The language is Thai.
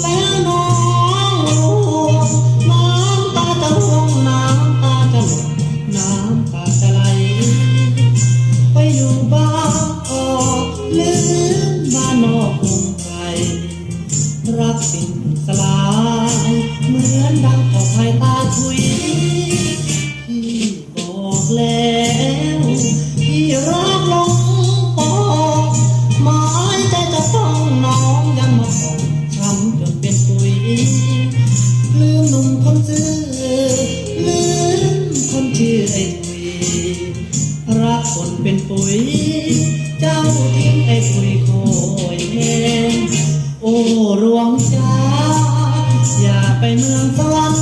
Bye. ให้ปรักฝนเป็นปุ๋ย เจ้าทิ้งไอ้ปุ๋ยโคยเห็นโอ้รวงจ้าอย่าไปเมืองสวรรค์